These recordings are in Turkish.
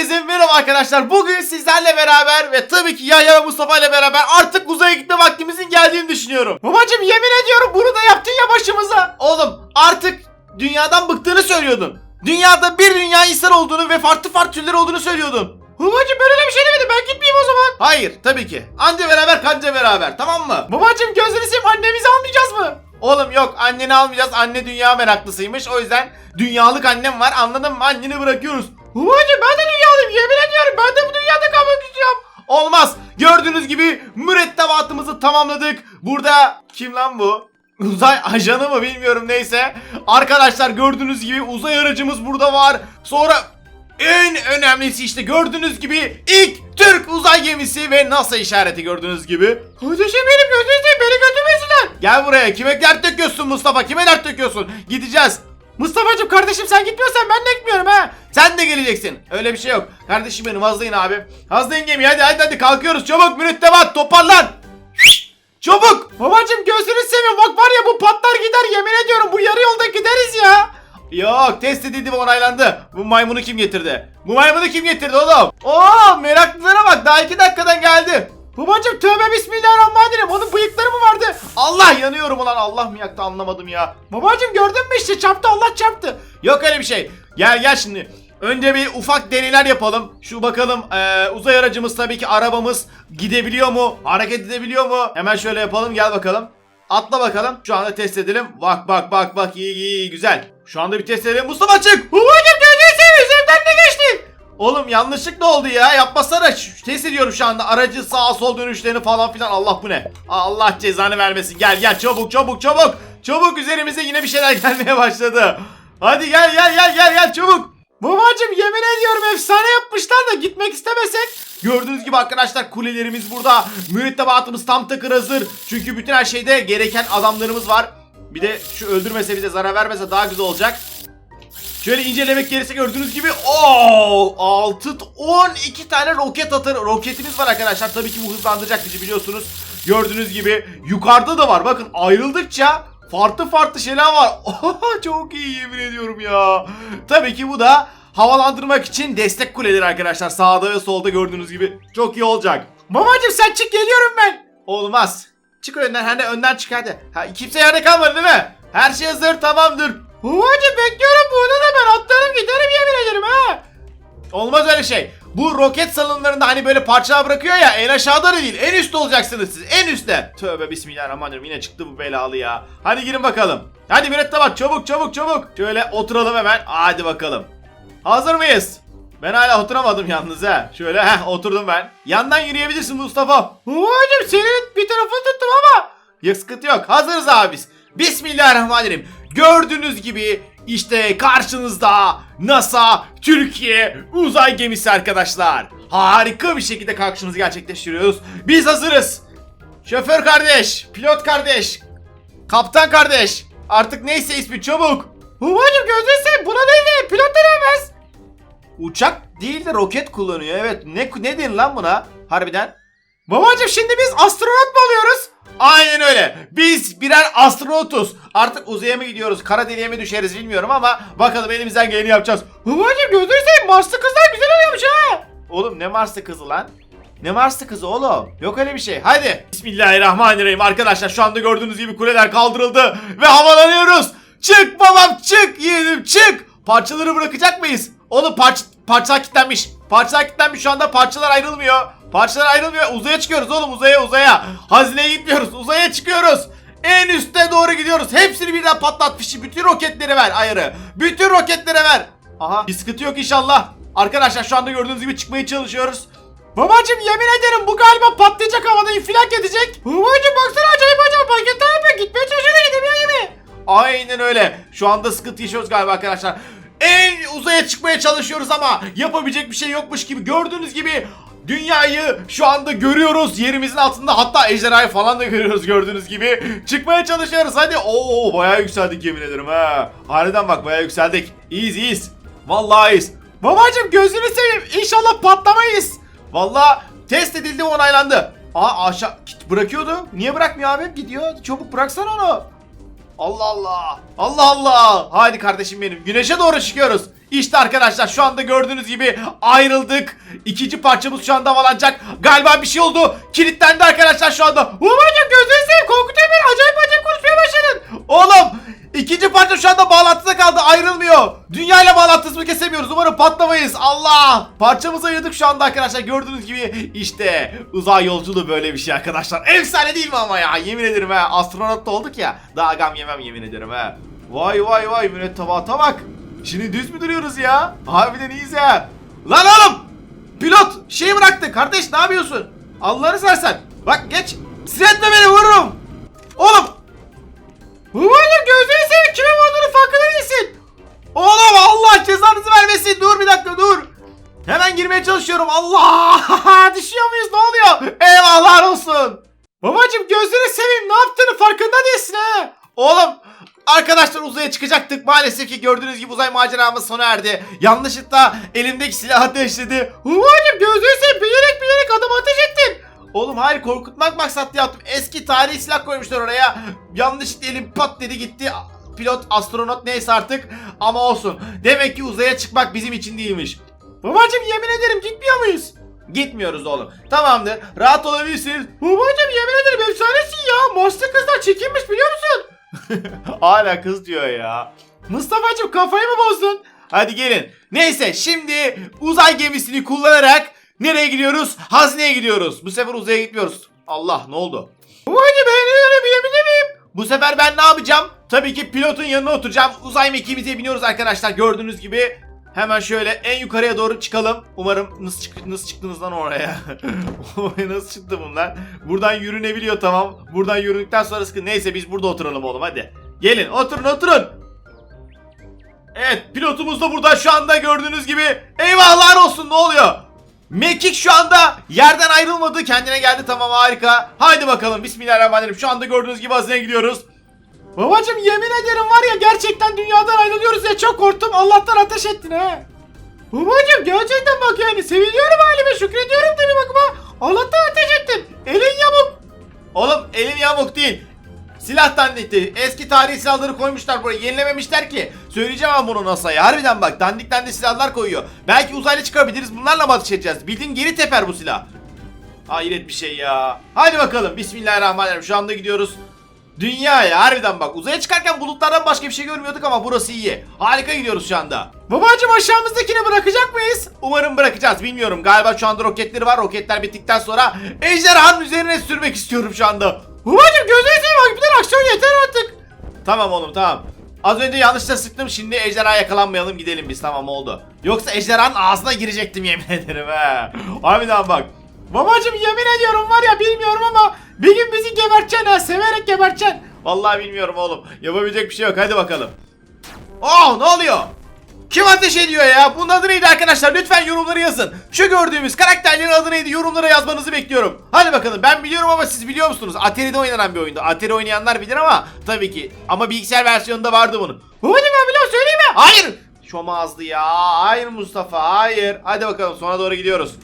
Herkese merhaba arkadaşlar. Bugün sizlerle beraber ve tabii ki Yahya ve Mustafa ile beraber artık uzaya gitme vaktimizin geldiğini düşünüyorum. Babacım yemin ediyorum bunu da yaptın ya başımıza. Oğlum artık dünyadan bıktığını söylüyordun. Dünyada bir dünya insan olduğunu ve farklı farklı türler olduğunu söylüyordun. Babacım ben öyle bir şey demedim ben gitmeyeyim o zaman. Hayır tabii ki. Anca beraber kanca beraber tamam mı? Babacım gözünü seveyim annemizi almayacağız mı? Oğlum yok anneni almayacağız. Anne dünya meraklısıymış. O yüzden dünyalık annem var. Anladın mı? Anneni bırakıyoruz. Babacım ben de dünyalıyım. Yemin ediyorum ben de bu dünyada kalmak istiyorum. Olmaz. Gördüğünüz gibi mürettebatımızı tamamladık. Burada kim lan bu? Uzay ajanı mı bilmiyorum neyse. Arkadaşlar gördüğünüz gibi uzay aracımız burada var. Sonra en önemlisi işte gördüğünüz gibi ilk Türk uzay gemisi ve NASA işareti gördüğünüz gibi. Kardeşim benim gözünü seveyim beni götürmesinler. Gel buraya kime dert döküyorsun Mustafa kime dert döküyorsun? Gideceğiz. Mustafa'cım kardeşim sen gitmiyorsan ben de gitmiyorum ha. De geleceksin. Öyle bir şey yok. Kardeşim benim hazırlayın abi. Hazırlayın gemiyi hadi hadi hadi kalkıyoruz çabuk mürettebat toparlan. Çabuk! Babacım gözünü seveyim bak var ya bu patlar gider yemin ediyorum bu yarı yolda gideriz ya. Yok test edildi ve onaylandı. Bu maymunu kim getirdi? Bu maymunu kim getirdi oğlum? Oo meraklılara bak daha iki dakikadan geldi. Babacım tövbe bismillahirrahmanirrahim onun bıyıkları mı vardı? Allah yanıyorum ulan Allah mı yaktı anlamadım ya. Babacım gördün mü işte çarptı Allah çarptı. Yok öyle bir şey. Gel gel şimdi. Önce bir ufak deneyler yapalım. Şu bakalım eee, uzay aracımız tabii ki arabamız gidebiliyor mu? Hareket edebiliyor mu? Hemen şöyle yapalım gel bakalım. Atla bakalım. Şu anda test edelim. Bak bak bak bak iyi iyi, güzel. Şu anda bir test edelim. Mustafa çık. Babacım gözünü evden ne geçtin? Oğlum yanlışlıkla oldu ya. Yapmasana. Test ediyorum şu anda. Aracı sağ sol dönüşlerini falan filan. Allah bu ne? Allah cezanı vermesin. Gel gel çabuk çabuk çabuk. Çabuk üzerimize yine bir şeyler gelmeye başladı. Hadi gel gel gel gel gel çabuk. Babacım yemin ediyorum efsane yapmışlar da gitmek istemesek. Gördüğünüz gibi arkadaşlar kulelerimiz burada. Mürettebatımız tam takır hazır. Çünkü bütün her şeyde gereken adamlarımız var. Bir de şu öldürmese bize zarar vermese daha güzel olacak. Şöyle incelemek gerekirse gördüğünüz gibi o 6 12 tane roket atır roketimiz var arkadaşlar. Tabii ki bu hızlandıracak bizi biliyorsunuz. Gördüğünüz gibi yukarıda da var. Bakın ayrıldıkça farklı farklı şeyler var. Çok iyi yemin ediyorum ya. Tabii ki bu da havalandırmak için destek kuleleri arkadaşlar. Sağda ve solda gördüğünüz gibi çok iyi olacak. Babacım sen çık geliyorum ben. Olmaz. Çık önden hani önden çık hadi. Ha, kimse yerde kalmadı değil mi? Her şey hazır tamamdır. Babacım bekliyorum burada da ben atlarım giderim yemin ederim ha. Olmaz öyle şey. Bu roket salonlarında hani böyle parçalar bırakıyor ya en aşağıda da değil en üstte olacaksınız siz en üstte. Tövbe bismillahirrahmanirrahim yine çıktı bu belalı ya. Hadi girin bakalım. Hadi mürettebat çabuk çabuk çabuk. Şöyle oturalım hemen hadi bakalım. Hazır mıyız? Ben hala oturamadım yalnız ha. Şöyle heh oturdum ben. Yandan yürüyebilirsin Mustafa. Babacım senin bir tarafını tuttum ama. Ya sıkıntı yok. Hazırız abi biz. Bismillahirrahmanirrahim. Gördüğünüz gibi işte karşınızda NASA Türkiye uzay gemisi arkadaşlar. Harika bir şekilde kalkışımızı gerçekleştiriyoruz. Biz hazırız. Şoför kardeş, pilot kardeş, kaptan kardeş. Artık neyse ismi çabuk. Babacım gözünü seveyim buna değil pilot denemez. Uçak değil de roket kullanıyor. Evet. Ne ne denir lan buna? Harbiden. Babacım şimdi biz astronot mu? Aynen öyle. Biz birer astronotuz. Artık uzaya mı gidiyoruz? Kara deliğe mi düşeriz bilmiyorum ama bakalım elimizden geleni yapacağız. Babacım gözünü seveyim Marslı kızlar güzel oluyormuş ha. Oğlum ne Marslı kızı lan? Ne Marslı kızı oğlum? Yok öyle bir şey. Hadi. Bismillahirrahmanirrahim arkadaşlar. Şu anda gördüğünüz gibi kuleler kaldırıldı ve havalanıyoruz. Çık babam çık yeğenim çık. Parçaları bırakacak mıyız? Oğlum parça parçalar kilitlenmiş. Parçalar kilitlenmiş şu anda parçalar ayrılmıyor. Parçalar ayrılmıyor. Uzaya çıkıyoruz oğlum uzaya uzaya. Hazineye gitmiyoruz. Uzaya çıkıyoruz. En üste doğru gidiyoruz. Hepsini birden patlat fişi. Bütün roketleri ver ayrı. Bütün roketleri ver. Aha bir sıkıntı yok inşallah. Arkadaşlar şu anda gördüğünüz gibi çıkmaya çalışıyoruz. Babacım yemin ederim bu galiba patlayacak havada infilak edecek. Babacım baksana acayip acayip hareketler yapıyor. Gitmeye çalışıyor da gidemiyor gibi. Aynen öyle. Şu anda sıkıntı yaşıyoruz galiba arkadaşlar. En uzaya çıkmaya çalışıyoruz ama yapabilecek bir şey yokmuş gibi. Gördüğünüz gibi dünyayı şu anda görüyoruz. Yerimizin altında hatta ejderhayı falan da görüyoruz gördüğünüz gibi. Çıkmaya çalışıyoruz hadi. Oo bayağı yükseldik yemin ederim ha. Harbiden bak bayağı yükseldik. İyiyiz iyiyiz. Vallahi iyiyiz. Babacım gözünü seveyim. İnşallah patlamayız. Vallahi test edildi onaylandı. Aa aşağı bırakıyordu. Niye bırakmıyor abi? Gidiyor. Çabuk bıraksan onu. Allah Allah. Allah Allah. Haydi kardeşim benim. Güneşe doğru çıkıyoruz. İşte arkadaşlar şu anda gördüğünüz gibi ayrıldık. İkinci parçamız şu anda havalanacak. Galiba bir şey oldu. Kilitlendi arkadaşlar şu anda. Babacım gözünü seveyim korkutuyor beni. Acayip acayip konuşmaya başladın. Oğlum ikinci parça şu anda bağlantıda kaldı ayrılmıyor. Dünya ile bağlantısını kesemiyoruz. Umarım patlamayız. Allah. Parçamızı ayırdık şu anda arkadaşlar. Gördüğünüz gibi işte uzay yolculuğu böyle bir şey arkadaşlar. Efsane değil mi ama ya? Yemin ederim ha. Astronot da olduk ya. Daha gam yemem yemin ederim ha. Vay vay vay mürettebata bak. Şimdi düz mü duruyoruz ya? Harbiden iyiyiz ya. Lan oğlum! Pilot şey bıraktı. Kardeş ne yapıyorsun? Allah'ını sersen. Bak geç. Sinetme beni vururum. Oğlum. Babacım gözünü seveyim kime vurduğunu farkında değilsin. Oğlum Allah cezanızı vermesin. Dur bir dakika dur. Hemen girmeye çalışıyorum. Allah! Düşüyor muyuz? Ne oluyor? Eyvahlar olsun. Babacım gözünü seveyim. Ne yaptığını farkında değilsin ha. Oğlum Arkadaşlar uzaya çıkacaktık. Maalesef ki gördüğünüz gibi uzay maceramız sona erdi. Yanlışlıkla elimdeki silahı ateşledi. Babacım gözünü seveyim. Bilerek bilerek adam ateş ettin. Oğlum hayır korkutmak maksatlı yaptım. Eski tarihi silah koymuşlar oraya. Yanlışlıkla elim pat dedi gitti. Pilot, astronot neyse artık. Ama olsun. Demek ki uzaya çıkmak bizim için değilmiş. Babacım yemin ederim gitmiyor muyuz? Gitmiyoruz oğlum. Tamamdır. Rahat olabilirsiniz. Babacım yemin ederim efsanesin ya. Master kızlar çekinmiş biliyor musun? Hala kız diyor ya. Mustafa'cığım kafayı mı bozdun? Hadi gelin. Neyse şimdi uzay gemisini kullanarak nereye gidiyoruz? Hazineye gidiyoruz. Bu sefer uzaya gitmiyoruz. Allah ne oldu? Babacım ben bilebilir miyim? Bu sefer ben ne yapacağım? Tabii ki pilotun yanına oturacağım. Uzay mekiğimize biniyoruz arkadaşlar gördüğünüz gibi. Hemen şöyle en yukarıya doğru çıkalım. Umarım nasıl, çık nasıl çıktınız lan oraya? nasıl çıktı bunlar? Buradan yürünebiliyor tamam. Buradan yürüdükten sonra sıkı. Neyse biz burada oturalım oğlum hadi. Gelin oturun oturun. Evet pilotumuz da burada şu anda gördüğünüz gibi. Eyvahlar olsun ne oluyor? Mekik şu anda yerden ayrılmadı kendine geldi tamam harika. Haydi bakalım bismillahirrahmanirrahim şu anda gördüğünüz gibi hazineye gidiyoruz. Babacım yemin ederim var ya gerçekten dünyadan ayrılıyoruz ya çok korktum Allah'tan ateş ettin ha. Babacım gerçekten bak yani seviniyorum halime şükrediyorum tabii bakıma. Allah'tan ateş ettin. Elin yamuk. Oğlum elim yamuk değil. Silah dandikti. Eski tarihi silahları koymuşlar buraya. Yenilememişler ki. Söyleyeceğim ama bunu NASA'ya. Harbiden bak dandik dandik silahlar koyuyor. Belki uzaylı çıkabiliriz. Bunlarla mı edeceğiz? Bildiğin geri teper bu silah. Hayret bir şey ya. Hadi bakalım. Bismillahirrahmanirrahim. Şu anda gidiyoruz. Dünya ya harbiden bak uzaya çıkarken bulutlardan başka bir şey görmüyorduk ama burası iyi. Harika gidiyoruz şu anda. Babacım aşağımızdakini bırakacak mıyız? Umarım bırakacağız bilmiyorum. Galiba şu anda roketleri var. Roketler bittikten sonra ejderhanın üzerine sürmek istiyorum şu anda. Babacım gözünü seveyim bak bir aksiyon yeter artık. Tamam oğlum tamam. Az önce yanlışla sıktım şimdi ejderha yakalanmayalım gidelim biz tamam oldu. Yoksa ejderhanın ağzına girecektim yemin ederim he. Harbiden bak. Babacım yemin ediyorum var ya bilmiyorum ama bir gün bizi geberteceksin ha severek geberteceksin. Vallahi bilmiyorum oğlum. Yapabilecek bir şey yok hadi bakalım. Oh ne oluyor? Kim ateş ediyor ya? Bunun adı neydi arkadaşlar? Lütfen yorumları yazın. Şu gördüğümüz karakterlerin adı neydi? Yorumlara yazmanızı bekliyorum. Hadi bakalım. Ben biliyorum ama siz biliyor musunuz? Atari'de oynanan bir oyundu. Atari oynayanlar bilir ama tabii ki. Ama bilgisayar versiyonunda vardı bunun. Babacım ben biliyorum söyleyeyim mi? Hayır. Şom ağızlı ya. Hayır Mustafa. Hayır. Hadi bakalım sona doğru gidiyoruz.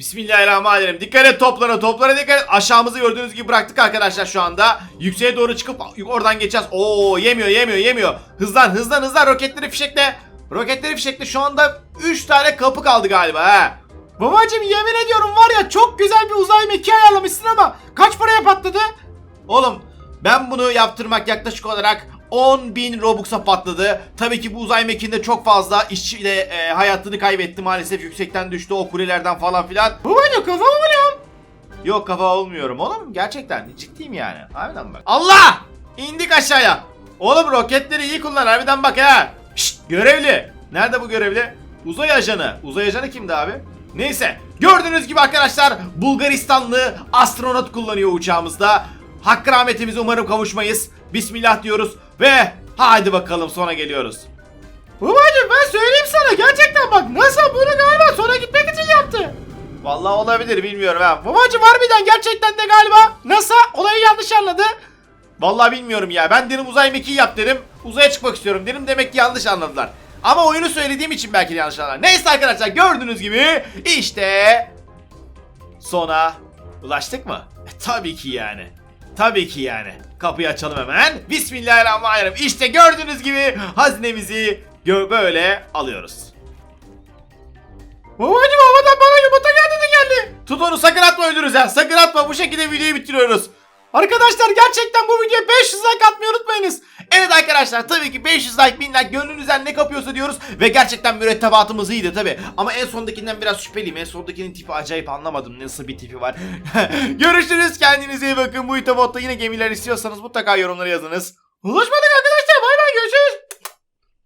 Bismillahirrahmanirrahim. Dikkat et toplara, toplara dikkat et. Aşağımızı gördüğünüz gibi bıraktık arkadaşlar şu anda. Yükseğe doğru çıkıp oradan geçeceğiz. Oo yemiyor, yemiyor, yemiyor. Hızlan, hızlan, hızlan. Roketleri fişekle. Roketleri fişekle şu anda 3 tane kapı kaldı galiba ha. Babacım yemin ediyorum var ya çok güzel bir uzay mekiği ayarlamışsın ama kaç paraya patladı? Oğlum ben bunu yaptırmak yaklaşık olarak 10 bin Robux'a patladı. Tabii ki bu uzay mekiğinde çok fazla işçiyle e, hayatını kaybetti maalesef yüksekten düştü o kulelerden falan filan. Babacım kafa mı buluyorum? Yok kafa olmuyorum oğlum gerçekten ciddiyim yani. Harbiden bak. Allah! İndik aşağıya. Oğlum roketleri iyi kullan harbiden bak ha. Şşt görevli. Nerede bu görevli? Uzay ajanı. Uzay ajanı kimdi abi? Neyse. Gördüğünüz gibi arkadaşlar Bulgaristanlı astronot kullanıyor uçağımızda. Hakkı rahmetimize umarım kavuşmayız. Bismillah diyoruz ve hadi bakalım sona geliyoruz. Babacım ben söyleyeyim sana gerçekten bak NASA bunu galiba sona gitmek için yaptı. Vallahi olabilir bilmiyorum ha. Babacım harbiden gerçekten de galiba NASA olayı yanlış anladı. Vallahi bilmiyorum ya. Ben dedim uzay mekiği yap dedim. Uzaya çıkmak istiyorum dedim. Demek ki yanlış anladılar. Ama oyunu söylediğim için belki yanlış anladılar. Neyse arkadaşlar gördüğünüz gibi işte sona ulaştık mı? E, tabii ki yani. Tabii ki yani. Kapıyı açalım hemen. Bismillahirrahmanirrahim. İşte gördüğünüz gibi hazinemizi böyle alıyoruz. Babacım havadan bana yumurta geldi de geldi. Tut onu sakın atma öldürürüz ya. Sakın atma bu şekilde videoyu bitiriyoruz. Arkadaşlar gerçekten bu videoya 500 like atmayı unutmayınız. Evet arkadaşlar tabii ki 500 like 1000 like gönlünüzden ne kapıyorsa diyoruz. Ve gerçekten mürettebatımız iyiydi tabii. Ama en sondakinden biraz şüpheliyim. En sondakinin tipi acayip anlamadım nasıl bir tipi var. Görüşürüz kendinize iyi bakın. Bu itabotta yine gemiler istiyorsanız mutlaka yorumlara yazınız. Ulaşmadık arkadaşlar.